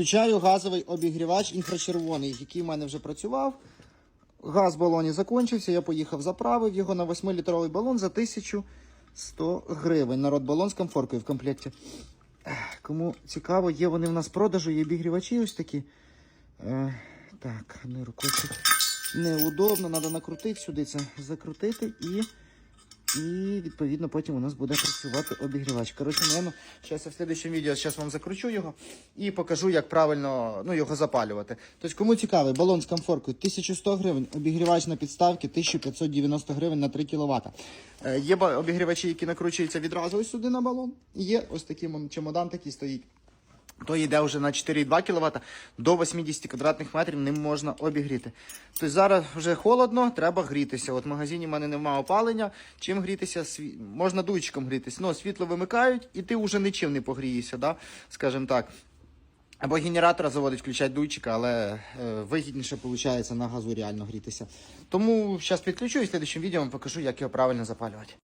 Включаю газовий обігрівач інфрачервоний, який в мене вже працював. Газ в балоні закінчився, я поїхав, заправив його на 8-літровий балон за 1100 гривень. Народ балон з комфоркою в комплекті. Кому цікаво, є вони в нас в продажу, є обігрівачі ось такі. Е, так, не рукою. Неудобно, треба накрутити сюди це, закрутити і. І відповідно потім у нас буде працювати обігрівач. Коротше, наверное, зараз я в слідчому відео зараз вам закручу його і покажу, як правильно ну, його запалювати. Тобто, кому цікавий, балон з комфоркою 1100 гривень, обігрівач на підставці 1590 гривень на 3 кВт. Е, є обігрівачі, які накручуються відразу ось сюди на балон. Є ось такий чемодан такий стоїть. То йде вже на 4,2 кВт, до 80 квадратних метрів ним можна обігріти. Тобто зараз вже холодно, треба грітися. От в магазині в мене немає опалення. Чим грітися? Сві... Можна дуйчиком грітися. Ну, світло вимикають, і ти вже нічим не погрієшся, да? скажімо так. Або генератора заводить, включать дуйчика, але е, вигідніше виходить на газу реально грітися. Тому зараз підключу і в слідчому відео вам покажу, як його правильно запалювати.